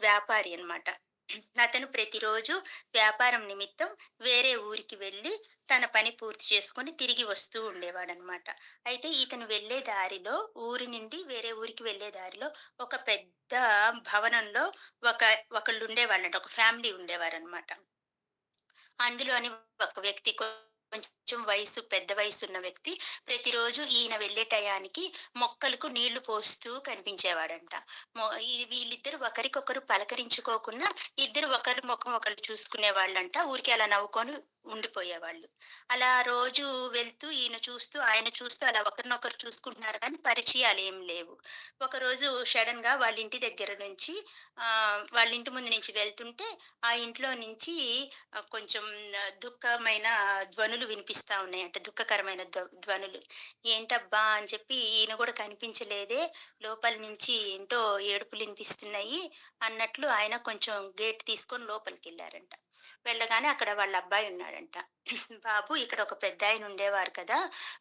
వ్యాపారి అనమాట అతను ప్రతిరోజు వ్యాపారం నిమిత్తం వేరే ఊరికి వెళ్ళి తన పని పూర్తి చేసుకొని తిరిగి వస్తూ ఉండేవాడనమాట. అయితే ఇతను వెళ్ళే దారిలో ఊరి నుండి వేరే ఊరికి వెళ్ళే దారిలో ఒక పెద్ద భవనంలో ఒక ఒకళ్ళు ఒకళ్ళుండేవాళ్ళంట. ఒక ఫ్యామిలీ ఉండేవారనమాట. అందులోని ఒక వ్యక్తి కొంచెం వయసు పెద్ద వయసున్న వ్యక్తి ప్రతిరోజు ఈయన వెళ్ళే టయానికి మొక్కలకు నీళ్ళు పోస్తూ కనిపించేవాడంట. వీళ్ళిద్దరు వీళ్ళిద్దరూ ఒకరికొకరు పలకరించుకోకుండా ఇద్దరు ఒకరి ముఖం చూసుకునే వాళ్ళంట ఊరికే అలా నవ్వుకొని ఉండిపోయేవాళ్ళు. అలా రోజు వెళ్తూ ఈయన చూస్తూ, ఆయన చూస్తూ అలా ఒకరినొకరు చూసుకుంటున్నారు కానీ పరిచయాలు ఏం లేవు. ఒకరోజు సడెన్‌గా వాళ్ళ ఇంటి దగ్గర నుంచి వాళ్ళ ఇంటి ముందు నుంచి వెళ్తుంటే ఆ ఇంట్లో నుంచి కొంచెం దుఃఖమైన ధ్వనులు వినిపిస్తా ఉన్నాయంట. దుఃఖకరమైన ధ్వనులు. ఏంటబ్బా! అని చెప్పి ఈయన కూడా కనిపించలేదే, లోపల నుంచి ఏంటో ఏడుపులు వినిపిస్తున్నాయి అన్నట్లు ఆయన కొంచెం గేట్ తీసుకొని లోపలికి వెళ్ళారంట వెళ్ళగానే అక్కడ వాళ్ళ అబ్బాయి ఉన్నాడంట. బాబు ఇక్కడ ఒక పెద్దాయన ఉండేవారు కదా!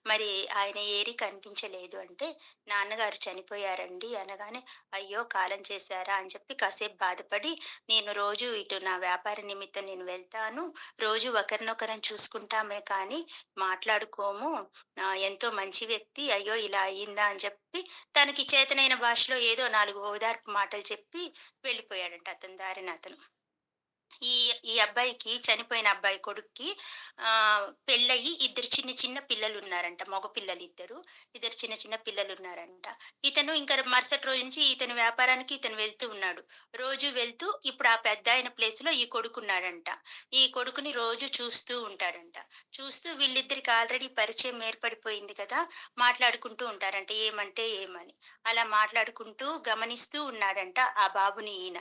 మరి ఆయన ఏరి కనిపించలేదు అంటే, నాన్నగారు చనిపోయారండి అనగానే, అయ్యో! కాలం చేశారా అని చెప్పి కాసేపు బాధపడి, నేను రోజు ఇటు నా వ్యాపార నిమిత్తం నేను వెళ్తాను. రోజు ఒకరినొకరం చూసుకుంటామే కానీ మాట్లాడుకోము. ఎంతో మంచి వ్యక్తి. అయ్యో! ఇలా అయిందా అని చెప్పి తనకి చేతనైన భాషలో ఏదో నాలుగు ఓదార్పు మాటలు చెప్పి వెళ్ళిపోయాడంట అతని దారిన అతను. ఈ ఈ అబ్బాయికి చనిపోయిన అబ్బాయి కొడుక్కి పెళ్ళయి ఇద్దరు చిన్న చిన్న పిల్లలు ఉన్నారంట మగ పిల్లలు ఇద్దరు చిన్న చిన్న పిల్లలు ఉన్నారంట ఇతను ఇంకా మరుసటి రోజు నుంచి ఇతని వ్యాపారానికి ఇతను వెళ్తూ ఉన్నాడు. రోజు వెళ్తూ ఇప్పుడు ఆ పెద్ద ఆయన ప్లేస్‌లో ఈ కొడుకున్నాడంట. ఈ కొడుకుని రోజు చూస్తూ ఉంటాడంట. చూస్తూ వీళ్ళిద్దరికి ఆల్రెడీ పరిచయం ఏర్పడిపోయింది కదా! మాట్లాడుకుంటూ ఉంటారంట. ఏమంటే ఏమని. అలా మాట్లాడుకుంటూ గమనిస్తూ ఉన్నాడంట ఆ బాబుని ఈయన.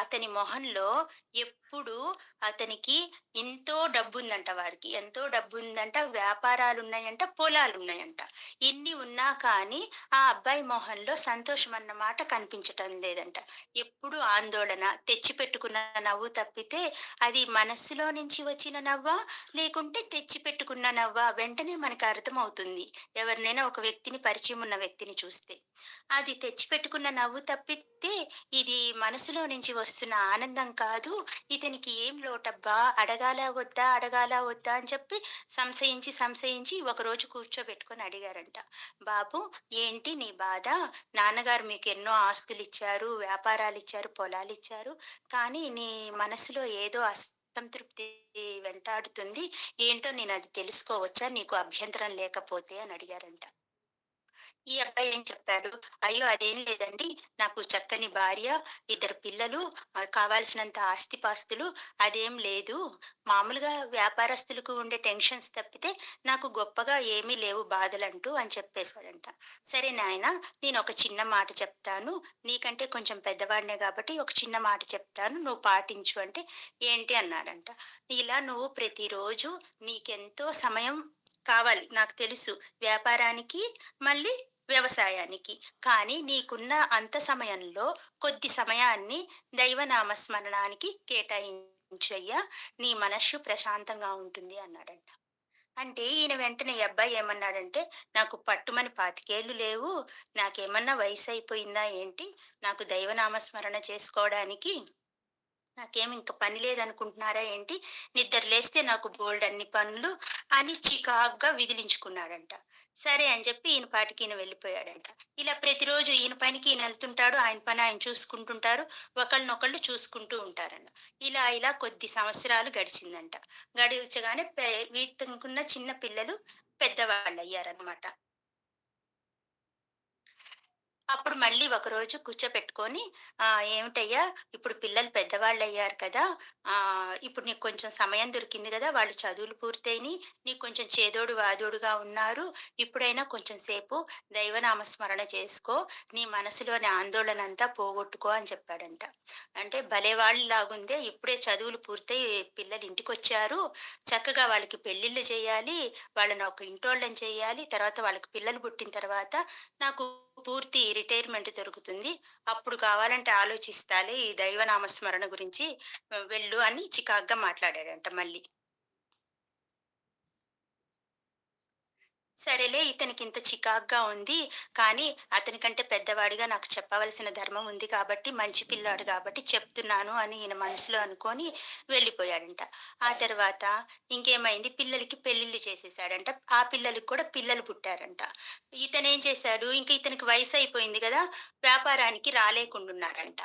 అతని మొహంలో ఎప్పుడు అతనికి ఎంతో డబ్బుందంట వాడికి. ఎంతో డబ్బు ఉందంట వ్యాపారాలు ఉన్నాయంట పొలాలు ఉన్నాయంట ఇన్ని ఉన్నా కానీ ఆ అబ్బాయి మొహంలో సంతోషం అన్న మాట కనిపించటం లేదంట. ఎప్పుడు ఆందోళన. తెచ్చిపెట్టుకున్న నవ్వు తప్పితే అది మనస్సులో నుంచి వచ్చిన నవ్వా? లేకుంటే తెచ్చిపెట్టుకున్న నవ్వా? వెంటనే మనకు అర్థమవుతుంది. ఎవరినైనా ఒక వ్యక్తిని పరిచయం ఉన్న వ్యక్తిని చూస్తే. అది తెచ్చిపెట్టుకున్న నవ్వు తప్పితే ఇది మనసులో నుంచి వస్తున్న ఆనందం కాదు. ఇతనికి ఏం లోటబ్బా! అడగాలా వద్దా? అడగాలా వద్దా? అని చెప్పి సంశయించి, సంశయించి ఒకరోజు కూర్చోబెట్టుకొని అడిగారంట. బాబు ఏంటి నీ బాధ? నాన్నగారు మీకు ఎన్నో ఆస్తులు ఆస్తులిచ్చారు, వ్యాపారాలిచ్చారు, పొలాలిచ్చారు. కానీ నీ మనసులో ఏదో అసంతృప్తి వెంటాడుతుంది. ఏంటో నేను అది తెలుసుకోవచ్చా? నీకు అభ్యంతరం లేకపోతే అని అడిగారంట. ఈ అబ్బాయి ఏం చెప్తాడు అయ్యో! అదేం లేదండి. నాకు చక్కని భార్య, ఇద్దరు పిల్లలు, కావాల్సినంత ఆస్తిపాస్తులు అదేం లేదు. మామూలుగా వ్యాపారస్తులకు ఉండే టెన్షన్స్ తప్పితే నాకు గొప్పగా ఏమీ లేవు బాధలంటూ అని చెప్పేసాడంట. సరే నాయనా ఒక చిన్న మాట చెప్తాను. నీకంటే కొంచెం పెద్దవాడినే కాబట్టి ఒక చిన్న మాట చెప్తాను. నువ్వు పాటించు అంటే, ఏంటి అన్నాడంట. ఇలా నువ్వు ప్రతిరోజు నీకెంతో సమయం కావాలి. నాకు తెలుసు. వ్యాపారానికి మళ్ళీ వ్యవసాయానికి. కానీ నీకున్న అంత సమయంలో కొద్ది సమయాన్ని దైవనామస్మరణానికి కేటాయించయ్యా! నీ మనస్సు ప్రశాంతంగా ఉంటుంది అన్నాడంట. అంటే ఈయన వెంటనే అబ్బాయి ఏమన్నాడంటే, నాకు పట్టుమని 25 లేవు. నాకేమన్నా వయసు అయిపోయిందా ఏంటి? నాకు దైవనామస్మరణ చేసుకోవడానికి నాకేమి ఇంకా పని లేదనుకుంటున్నారా ఏంటి? నిద్ర లేస్తే నాకు బోల్డ్ అన్ని పనులు అని చికాగ్గా విదిలించుకున్నాడంట. సరే అని చెప్పి ఈయన పాటికి ఈయన వెళ్ళిపోయాడంట. ఇలా ప్రతిరోజు ఈయన పనికి ఈయన వెళ్తుంటాడు ఆయన పని ఆయన చూసుకుంటుంటారు. ఒకళ్ళనొకళ్ళు చూసుకుంటూ ఉంటారంట. ఇలా ఇలా కొద్ది సంవత్సరాలు గడిచిందంట. గడిచగానే వీటికున్న చిన్న పిల్లలు పెద్దవాళ్ళు అయ్యారనమాట అప్పుడు మళ్ళీ ఒకరోజు కూర్చోపెట్టుకొని ఆహ్, ఏమిటయ్యా ఇప్పుడు పిల్లలు పెద్దవాళ్ళు అయ్యారు కదా! ఇప్పుడు నీకు కొంచెం సమయం దొరికింది కదా వాళ్ళు చదువులు పూర్తయిని నీకు కొంచెం చేదోడు వాదోడుగా ఉన్నారు. ఇప్పుడైనా కొంచెం సేపు దైవనామ స్మరణ చేసుకో. నీ మనసులోని ఆందోళనంతా పోగొట్టుకో అని చెప్పాడంట. అంటే భలే వాళ్ళలాగుందే ఇప్పుడే చదువులు పూర్తయి పిల్లలు ఇంటికొచ్చారు. చక్కగా వాళ్ళకి పెళ్ళిళ్ళు చేయాలి. వాళ్ళని ఒక ఇంటోళ్ళని చేయాలి. తర్వాత వాళ్ళకి పిల్లలు పుట్టిన తర్వాత నాకు పూర్తి రిటైర్మెంట్ దొరుకుతుంది. అప్పుడు కావాలంటే ఆలోచిస్తాలే ఈ దైవనామస్మరణ గురించి వెళ్ళు అని చికాగ్గా మాట్లాడాడంట మళ్ళీ. సరేలే ఇతనికి ఇంత చికాగ్గా ఉంది. కానీ అతనికంటే పెద్దవాడిగా నాకు చెప్పవలసిన ధర్మం ఉంది కాబట్టి మంచి పిల్లాడు కాబట్టి చెప్తున్నాను అని ఈయన మనసులో అనుకొని వెళ్ళిపోయాడంట. ఆ తర్వాత ఇంకేమైంది పిల్లలకి పెళ్ళిళ్ళు చేసేసాడంట. ఆ పిల్లలకి కూడా పిల్లలు పుట్టారంట. ఇతనేం చేశాడు ఇంకా ఇతనికి వయసు అయిపోయింది కదా వ్యాపారానికి రాలేకుండున్నాడంట.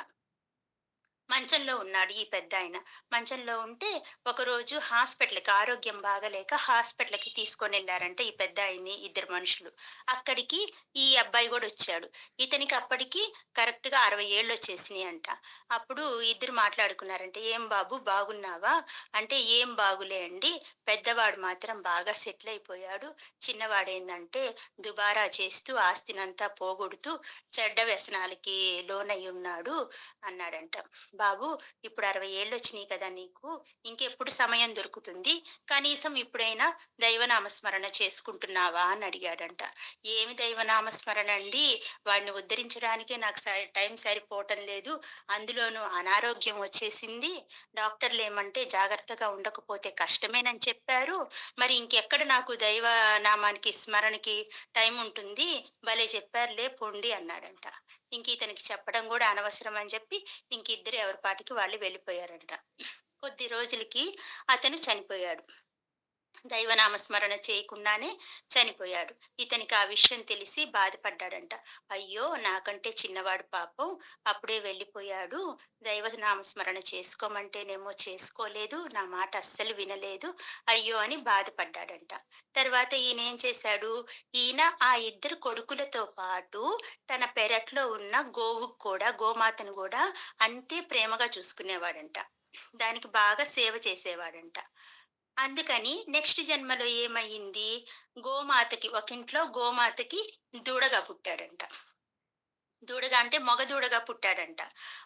మంచంలో ఉన్నాడు ఈ పెద్దాయన. మంచంలో ఉంటే ఒకరోజు హాస్పిటల్‌కి ఆరోగ్యం బాగలేక హాస్పిటల్‌కి తీసుకొని వెళ్ళారంటే ఈ పెద్దాయన్ని ఇద్దరు మనుషులు. అక్కడికి ఈ అబ్బాయి కూడా వచ్చాడు ఇతనికి అప్పటికి కరెక్ట్‌గా అరవై ఏళ్ళు వచ్చేసినాయి అంట అప్పుడు ఇద్దరు మాట్లాడుకున్నారంటే "ఏం బాబు బాగున్నావా?" అంటే, "ఏం బాగులే అండి. పెద్దవాడు మాత్రం బాగా సెటిల్ సెటిలయిపోయాడు. చిన్నవాడేందంటే దుబారా చేస్తూ ఆస్తినంతా పోగొడుతూ చెడ్డ వ్యసనాలకి లోనయ్యున్నాడు" అన్నాడంట. "బాబూ ఇప్పుడు అరవై ఏళ్ళు వచ్చినాయి కదా నీకు. ఇంకెప్పుడు సమయం దొరుకుతుంది. కనీసం ఇప్పుడైనా దైవనామస్మరణ చేసుకుంటున్నావా?" అని అడిగాడంట. "ఏమి దైవనామస్మరణ అండి. వాడిని ఉద్ధరించడానికే నాకు స టైం సరిపోవటం లేదు. అందులోనూ అనారోగ్యం వచ్చేసింది. డాక్టర్లు ఏమంటే జాగ్రత్తగా ఉండకపోతే కష్టమేనని చెప్పారు. మరి ఇంకెక్కడ నాకు దైవ నామానికి స్మరణకి టైముంటుంది. భలే చెప్పారులే పొండి" అన్నాడంట. ఇంక ఇతనికి చెప్పడం కూడా అనవసరం అని చెప్పి ఇంక ఇద్దరు ఎవరి పాటికి వాళ్ళు వెళ్ళిపోయారంట. కొద్ది రోజులకి అతను చనిపోయాడు. దైవనామస్మరణ చేయకుండానే చనిపోయాడు. ఇతనికి ఆ విషయం తెలిసి బాధపడ్డాడంట. అయ్యో! నాకంటే చిన్నవాడు పాపం. అప్పుడే వెళ్ళిపోయాడు. దైవనామస్మరణ చేసుకోమంటేనేమో చేసుకోలేదు. నా మాట అస్సలు వినలేదు. అయ్యో! అని బాధపడ్డాడంట. తర్వాత ఈయనేం చేశాడు, ఈయన ఆ ఇద్దరు కొడుకులతో పాటు తన పెరట్లో ఉన్న గోవుకు కూడా గోమాతను కూడా అంతే ప్రేమగా చూసుకునేవాడంట. దానికి బాగా సేవ చేసేవాడంట. అందుకని నెక్స్ట్ జన్మలో ఏమయ్యింది గోమాతకి ఒకింట్లో గోమాతకి దూడగా పుట్టాడంట. దూడగా అంటే మగ దూడగా పుట్టాడంట.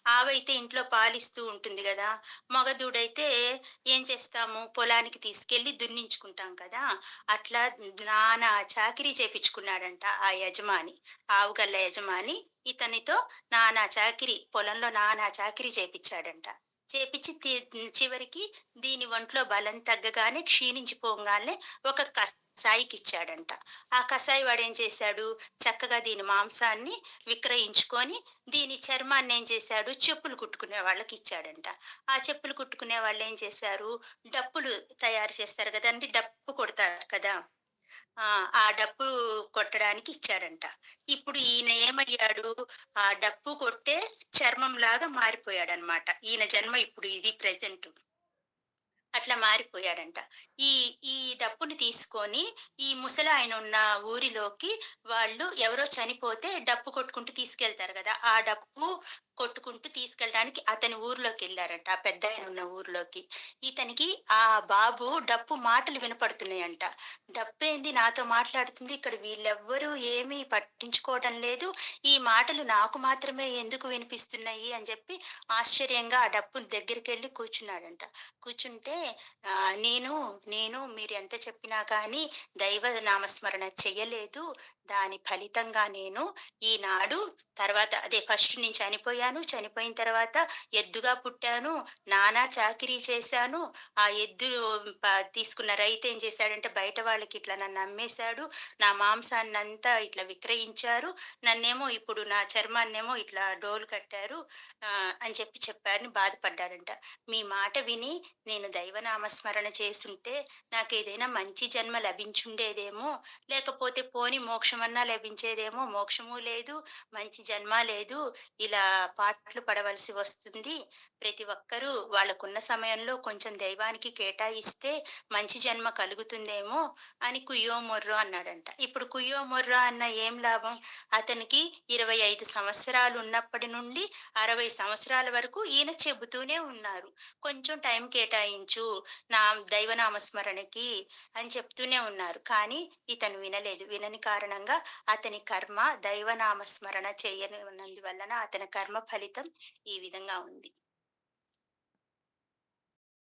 ఆవైతే ఇంట్లో పాలిస్తూ ఉంటుంది కదా మగ దూడైతే ఏం చేస్తాము, పొలానికి తీసుకెళ్ళి దున్నించుకుంటాం కదా! అట్లా నానా చాకిరీ చేపించుకున్నాడంట ఆ యజమాని. ఆవుగల్ల యజమాని ఇతనితో నానా చాకిరి పొలంలో నానా చాకిరీ చేపిచ్చాడంట. చేపించి చివరికి దీని ఒంట్లో బలం తగ్గగానే క్షీణించిపోగానే ఒక కసాయికిచ్చాడంట. ఆ కసాయి వాడేం చేశాడు, చక్కగా దీని మాంసాన్ని విక్రయించుకొని, దీని చర్మాన్ని ఏం చేశాడు, చెప్పులు కుట్టుకునే వాళ్ళకి ఇచ్చాడంట ఆ చెప్పులు కుట్టుకునే వాళ్ళేం చేశారు, డప్పులు తయారు చేస్తారు కదండి డప్పు కొడతారు కదా! ఆ! డప్పు కొట్టడానికి ఇచ్చాడంట. ఇప్పుడు ఈయన ఏమయ్యాడు, ఆ డప్పు కొట్టే మారిపోయాడు మారిపోయాడనమాట. ఈయన జన్మ ఇప్పుడు ఇది ప్రజెంట్ అట్లా మారిపోయాడంట. ఈ ఈ డప్పుని తీసుకొని ఈ ముసలాయనున్న ఊరిలోకి వాళ్ళు ఎవరో చనిపోతే డప్పు కొట్టుకుంటూ తీసుకెళ్తారు కదా ఆ డప్పు కొట్టుకుంటూ తీసుకెళ్ళడానికి అతని ఊర్లోకి వెళ్ళారంట ఆ పెద్దాయనున్న ఊర్లోకి. ఇతనికి ఆ బాబు డప్పు మాటలు వినపడుతున్నాయంట. డప్పేంది నాతో మాట్లాడుతుంది. ఇక్కడ వీళ్ళెవ్వరూ ఏమీ పట్టించుకోవడం లేదు. ఈ మాటలు నాకు మాత్రమే ఎందుకు వినిపిస్తున్నాయి అని చెప్పి ఆశ్చర్యంగా ఆ డప్పు దగ్గరికి వెళ్ళి కూర్చున్నాడంట. కూర్చుంటే నేను నేను నేను ఎంత చెప్పినా కానీ దైవ నామస్మరణ చెయ్యలేదు. దాని ఫలితంగా నేను ఈనాడు తర్వాత అదే ఫస్ట్ నేను చనిపోయాను. చనిపోయిన తర్వాత ఎద్దుగా పుట్టాను. నానా చాకరీ చేశాను. ఆ ఎద్దు తీసుకున్న రైతు ఏం చేశాడంటే బయట వాళ్ళకి ఇట్లా నన్ను అమ్మేశాడు. నా మాంసాన్ని అంతా ఇట్లా విక్రయించారు. నన్నేమో ఇప్పుడు నా చర్మాన్నేమో ఇట్లా డోలు కట్టారు అని చెప్పి చెప్పారని బాధపడ్డాడంట. మీ మాట విని నేను దైవనామస్మరణ చేసుంటే ఏదైనా మంచి జన్మ లభించుండేదేమో! లేకపోతే పోని మోక్షం మోక్షమన్నా లభించేదేమో! మోక్షము లేదు. మంచి జన్మ లేదు. ఇలా పాటలు పడవలసి వస్తుంది. ప్రతి ఒక్కరూ వాళ్ళకున్న సమయంలో కొంచెం దైవానికి కేటాయిస్తే మంచి జన్మ కలుగుతుందేమో అని కుయ్యో మొర్రో అన్నాడంట. ఇప్పుడు కుయ్యో మొర్రో అన్న ఏం లాభం? అతనికి 25 సంవత్సరాలు ఉన్నప్పటి నుండి 60 సంవత్సరాల వరకు ఈయన చెబుతూనే ఉన్నారు. కొంచెం టైం కేటాయించు నా దైవనామస్మరణకి అని చెప్తూనే ఉన్నారు. కానీ ఇతను వినలేదు. వినని కారణంగా అతని కర్మ దైవనామస్మరణ చేయనందువలన అతని కర్మ ఫలితం ఈ విధంగా ఉంది.